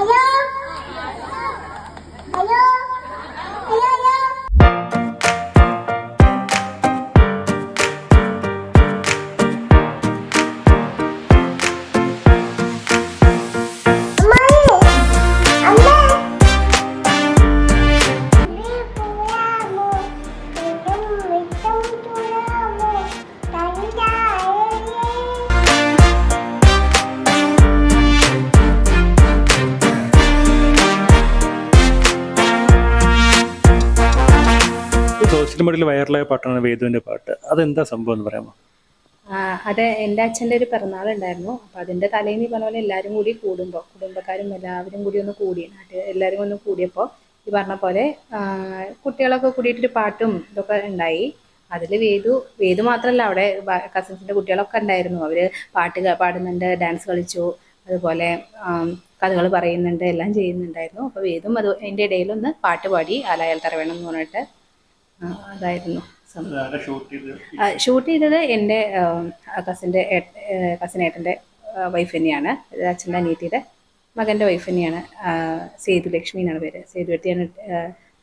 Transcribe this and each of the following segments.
Hello hello social മീഡിയയിൽ വൈറലായ പാട്ടാണ് വേദുവിന്റെ പാട്ട്. അതെന്താ സംഭവം എന്ന് പറയാമോ? അതെ എന്റെ അച്ഛന്റെ ഒരു പിറന്നാൾ ഉണ്ടായിരുന്നു അപ്പം അതിന്റെ തലേന്ന് ഈ പറഞ്ഞ പോലെ എല്ലാവരും കൂടി കൂടുമ്പോൾ കുടുംബക്കാരും എല്ലാവരും കൂടി ഒന്ന് കൂടി എല്ലാവരും ഒന്ന് കൂടിയപ്പോൾ ഈ പറഞ്ഞ പോലെ കുട്ടികളൊക്കെ കൂടിയിട്ടൊരു പാട്ടും ഇതൊക്കെ ഉണ്ടായി. അതിൽ വേദു വേദു മാത്രമല്ല അവിടെ കസിൻസിന്റെ കുട്ടികളൊക്കെ ഉണ്ടായിരുന്നു. അവർ പാട്ട് പാടുന്നുണ്ട് ഡാൻസ് കളിച്ചു. അതുപോലെ കഥകൾ പറയുന്നുണ്ട് എല്ലാം ചെയ്യുന്നുണ്ടായിരുന്നു. അപ്പോൾ വേദും അത് അതിന്റെ ഇടയിലൊന്ന് പാട്ട് പാടി ആലായാൽ തറവേണം എന്ന് പറഞ്ഞിട്ട് അതായിരുന്നു ഷൂട്ട് ചെയ്ത് ഷൂട്ട് ചെയ്തത്? എന്റെ കസിന്റെ കസിൻ ഏട്ടന്റെ വൈഫ് തന്നെയാണ്. അച്ഛന്റെ അനിയത്തിയുടെ മകന്റെ വൈഫ് തന്നെയാണ്. സേതു ലക്ഷ്മി എന്നാണ് പേര്. സേതു വെട്ടിയാണ്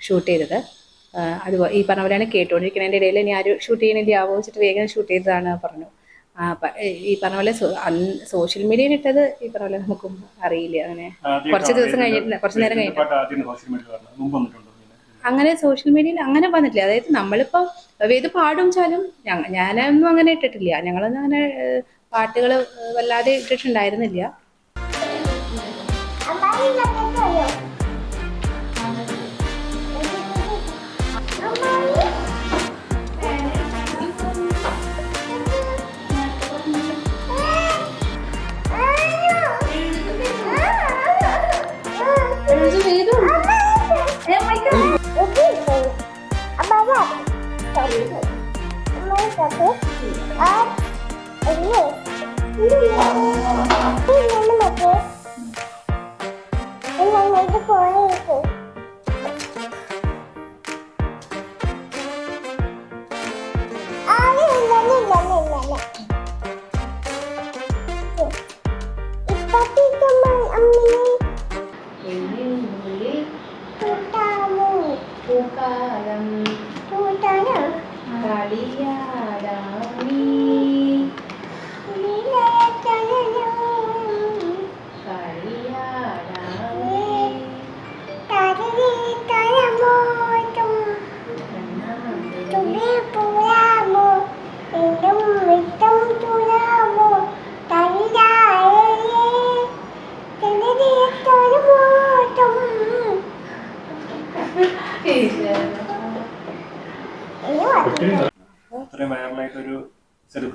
ഷൂട്ട് ചെയ്തത്. അതുപോലെ ഈ പറഞ്ഞ പോലെയാണ് കേട്ടുകൊണ്ടിരിക്കുന്നതിന്റെ ഇടയിൽ ഇനി ആരും ഷൂട്ട് ചെയ്യണില്ല ആവോ വെച്ചിട്ട് വേഗം ഷൂട്ട് ചെയ്തതാണ് പറഞ്ഞു. ഈ പറഞ്ഞ പോലെ സോഷ്യൽ മീഡിയയിൽ ഇട്ടത് ഈ പറഞ്ഞ പോലെ നമുക്കും അറിയില്ല. അങ്ങനെ കുറച്ച് ദിവസം കഴിഞ്ഞിട്ട് കുറച്ച് നേരം കഴിഞ്ഞിട്ട്. അങ്ങനെ സോഷ്യൽ മീഡിയയിൽ അങ്ങനെ വന്നിട്ടില്ല. അതായത് നമ്മളിപ്പോൾ ഏത് പാടും ചാലും ഞാനൊന്നും അങ്ങനെ ഇട്ടിട്ടില്ല. ഞങ്ങളൊന്നും അങ്ങനെ പാട്ടുകൾ വല്ലാതെ ഇട്ടിട്ടുണ്ടായിരുന്നില്ല. പോയേക്കും ആ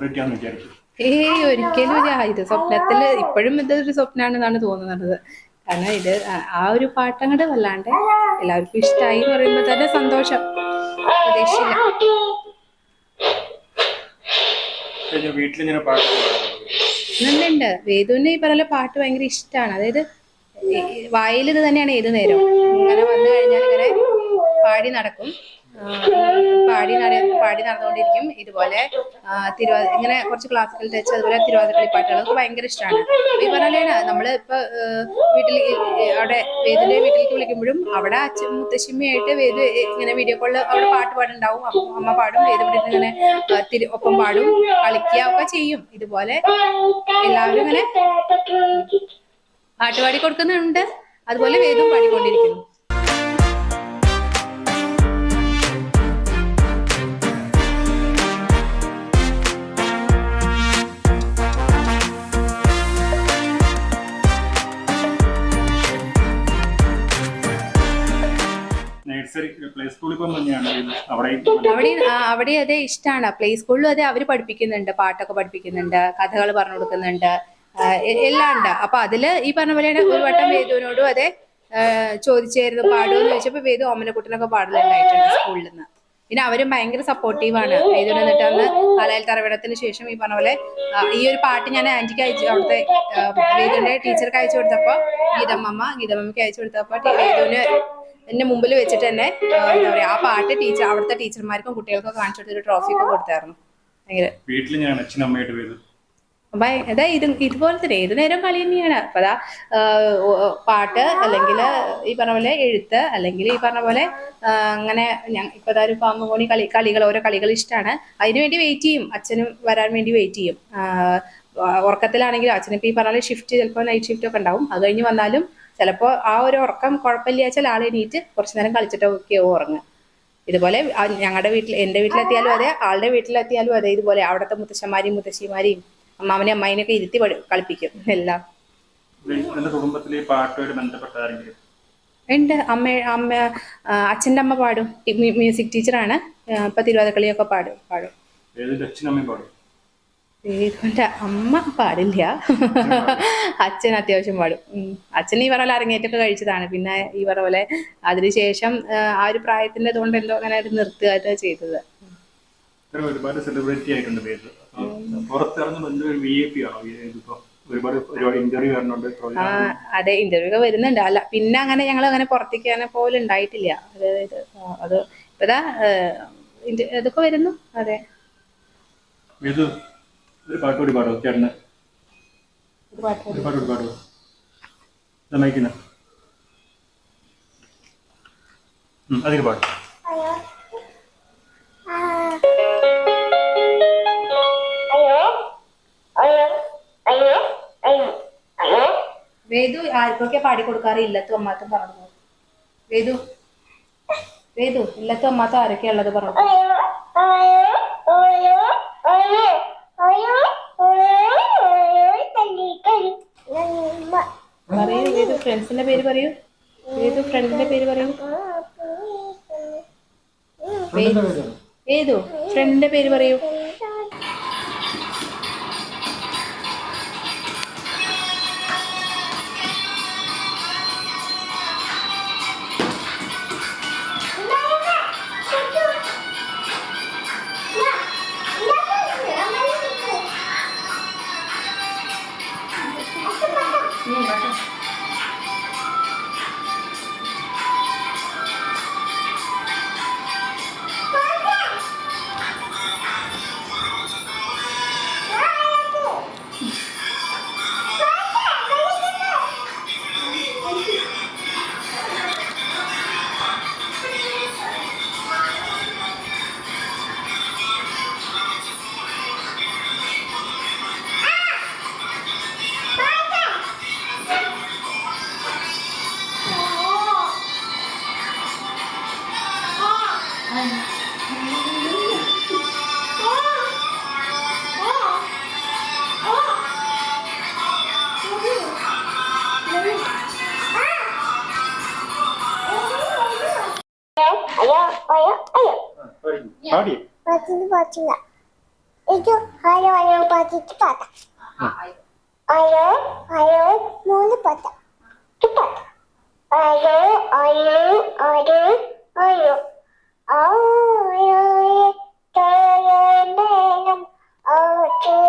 വിചാരിച്ചു ഏയ് ഒരിക്കലും ഇല്ല. ഇത് സ്വപ്നത്തിൽ ഇപ്പോഴും ഇതൊരു സ്വപ്നമാണെന്നാണ് തോന്നുന്നത്. കാരണം ഇത് ആ- ഒരു പാട്ടങ്ങട് വല്ലാണ്ട് എല്ലാവർക്കും ഇഷ്ടമായി എന്ന് പറയുമ്പോൾ തന്നെ സന്തോഷം. പ്രതീക്ഷയില്ല. വീട്ടിലിങ്ങനെ പാട്ട് ഉണ്ട് വേദുവിന് ഈ പറഞ്ഞ പാട്ട് ഭയങ്കര ഇഷ്ടമാണ് അതായത് വായിൽ ഇത് തന്നെയാണ് ഏത് നേരം ഇങ്ങനെ വന്നു കഴിഞ്ഞാൽ ഇങ്ങനെ പാടി നടക്കും. പാടി നട പാടി നടന്നുകൊണ്ടിരിക്കും. ഇതുപോലെ തിരുവാ ഇങ്ങനെ കുറച്ച് ക്ലാസിക്കൽ ടച്ച് അതുപോലെ തിരുവാതിരക്കളി എനിക്ക് ഭയങ്കര ഇഷ്ടമാണ്. ഈ പറഞ്ഞ നമ്മൾ ഇപ്പൊ വീട്ടിൽ അവിടെ വേദിന്റെ വീട്ടിലേക്ക് വിളിക്കുമ്പോഴും അവിടെ അച്ഛൻ മുത്തശ്ശിമ്മയായിട്ട് വേദ ഇങ്ങനെ വീഡിയോ കോളിൽ അവിടെ പാട്ട് പാടുണ്ടാവും അമ്മ പാടും വേദ ഇവിടെ ഇങ്ങനെ തിരി ഒപ്പം പാടും കളിക്കുക ഒക്കെ ചെയ്യും. ഇതുപോലെ എല്ലാവരും ഇങ്ങനെ പാട്ട് പാടി കൊടുക്കുന്നുണ്ട്. അതുപോലെ വേദം പാടിക്കൊണ്ടിരിക്കുന്നു. നഴ്സറി പ്ലേ സ്കൂളിൽ പോകുന്ന തന്നെയാണ് അവിടെ അവിടെ ആ, അവിടെ അതെ ഇഷ്ടമാണ് പ്ലേ സ്കൂളിലും അതെ അവർ പഠിപ്പിക്കുന്നുണ്ട് പാട്ടൊക്കെ പഠിപ്പിക്കുന്നുണ്ട് കഥകൾ പറഞ്ഞു കൊടുക്കുന്നുണ്ട്. എല്ലാം ഉണ്ട്. അപ്പൊ അതിൽ ഈ പറഞ്ഞ പോലെയാണ് ഒരു വട്ടം വേദുവിനോടും അതെ ചോദിച്ചായിരുന്നു പാടുമെന്ന് ചോദിച്ചപ്പോ വേദു ഓമനക്കുട്ടനൊക്കെ പാടലുണ്ടായിട്ടുണ്ട് സ്കൂളിൽ നിന്ന്. പിന്നെ അവരും ഭയങ്കര സപ്പോർട്ടീവാണ് വേദുവിന് എന്നിട്ട് അന്ന് കലയിൽ തറവിടത്തിന് ശേഷം ഈ പറഞ്ഞ പോലെ ഈ ഒരു പാട്ട് ഞാൻ ആന്റിക്ക് അയച്ചു അവിടുത്തെ വേദുവിന്റെ ടീച്ചർക്ക് അയച്ചു കൊടുത്തപ്പോ ഗീതമ്മ ഗീതമ്മയ്ക്ക് അയച്ചു കൊടുത്തപ്പോ വേദുവിന് എന്റെ മുമ്പിൽ വെച്ചിട്ട് തന്നെ എന്താ പറയാ ആ പാട്ട് ടീച്ചർ അവിടുത്തെ ടീച്ചർമാർക്കും കുട്ടികൾക്കും കാണിച്ചു കൊടുത്തൊരു ട്രോഫി ഒക്കെ കൊടുത്തായിരുന്നു. ഭയങ്കര. വീട്ടിൽ ഞാൻ അച്ഛനമ്മയായിട്ട് അപ്പൊ അതാ ഇത് ഇതുപോലെ തന്നെ ഏത് നേരം കളി തന്നെയാണ്. അപ്പൊ അതാ പാട്ട് അല്ലെങ്കിൽ ഈ പറഞ്ഞ പോലെ എഴുത്ത് അല്ലെങ്കിൽ ഈ പറഞ്ഞ പോലെ അങ്ങനെ ഞാൻ ഇപ്പൊ അതാ ഒരു പാമ്പ് കോണി കളി കളികൾ ഓരോ കളികൾ ഇഷ്ടമാണ് അതിനു വേണ്ടി വെയിറ്റ് ചെയ്യും. അച്ഛനും വരാൻ വേണ്ടി വെയിറ്റ് ചെയ്യും. ഉറക്കത്തിലാണെങ്കിലും അച്ഛനും ഇപ്പൊ ഈ പറഞ്ഞ ഷിഫ്റ്റ് ചിലപ്പോൾ നൈറ്റ് ഷിഫ്റ്റ് ഒക്കെ ഉണ്ടാവും. അത് കഴിഞ്ഞ് വന്നാലും ചിലപ്പോൾ ആ ഒരു ഉറക്കം കുഴപ്പമില്ല വെച്ചാൽ ആൾ എണീറ്റ് കുറച്ചു നേരം കളിച്ചിട്ടൊക്കെ ഉറങ്ങുക. ഇതുപോലെ ഞങ്ങളുടെ വീട്ടിൽ എന്റെ വീട്ടിലെത്തിയാലും അതെ ആളുടെ വീട്ടിലെത്തിയാലും അതെ ഇതുപോലെ അവിടുത്തെ മുത്തശ്ശന്മാരെയും മുത്തശ്ശിമാരെയും അമ്മാവനെ അമ്മേനെയൊക്കെ ഇരുത്തി കളിപ്പിക്കും എല്ലാം. കുടുംബത്തിൽ പാട്ടുമായിട്ട് ബന്ധപ്പെട്ട ആരെങ്കിലും? ഉണ്ട്. അമ്മ അമ്മ അച്ഛന്റെ അമ്മ പാടും. മ്യൂസിക് ടീച്ചറാണ്. ഇപ്പൊ തിരുവാതിരക്കളിയൊക്കെ പാടും പാടും. പാടും? വേദുവിന്റെ അമ്മ പാടില്ല. അച്ഛൻ അത്യാവശ്യം പാടും. അച്ഛൻ ഈ പറഞ്ഞ അരങ്ങേറ്റൊക്കെ കഴിച്ചതാണ്. പിന്നെ ഈ പറഞ്ഞ പോലെ അതിനുശേഷം ആ, ഒരു പ്രായത്തിന്റെ അതുകൊണ്ട് എന്തോ അങ്ങനെ നിർത്തുക ചെയ്തത്. ഒരുപാട് സെലിബ്രിറ്റി ആയിട്ടുണ്ട് പേര്. പുറത്തിറങ്ങി വന്ന ഒരു വി ഐ പി ആണോ? ഇതിപ്പോ ഒരുപാട് ഒരുപാട് ഇന്റർവ്യൂ വരുന്നുണ്ട്. അതെ ഇന്റർവ്യൂ ഒക്കെ വരുന്നുണ്ട്. അല്ല പിന്നെ അങ്ങനെ ഞങ്ങൾ അങ്ങനെ പുറത്തേക്ക് അങ്ങനെ പോലും ഉണ്ടായിട്ടില്ല. അതായത് അത് ഇപ്പതാ ഇതൊക്കെ വരുന്നു. അതെ. ഒരു പാട്ട് കൂടി പാടോ ചേട്ടന്. ഒരു പാട്ട് കൂടി പാടുമോ സമ്മതിക്കുന്ന അതിന് പാട്ട് അയ്യോ അയ്യോ അയ്യോ അയ്യോ അയ്യോ അയ്യോ വേദു ആർക്കൊക്കെ പാടി കൊടുക്കാറ് ഇല്ലത്തും അമ്മാത്തും പറഞ്ഞു. വേദു. വേദു ഇല്ലത്തും അമ്മാത്തും ആരൊക്കെയാ ഉള്ളത് പറഞ്ഞു. പറയൂ വേദു ഫ്രണ്ട്സിന്റെ പേര് പറയൂ വേദു ഫ്രണ്ടിന്റെ പേര് പറയൂ വേദു ഫ്രണ്ടിന്റെ പേര് പറയൂ പാടി പാട്ടിന് പാട്ടില്ല ഇത് അയ്യോ അയ്യോ പാട്ടിട്ട് പാട്ട അയ്യോ അയ്യോ മൂന്ന് പാട്ട പാട്ട അയ്യോ അയ്യോ അയ്യോ അയ്യോ അയ്യോ തേനം ആ ചോയം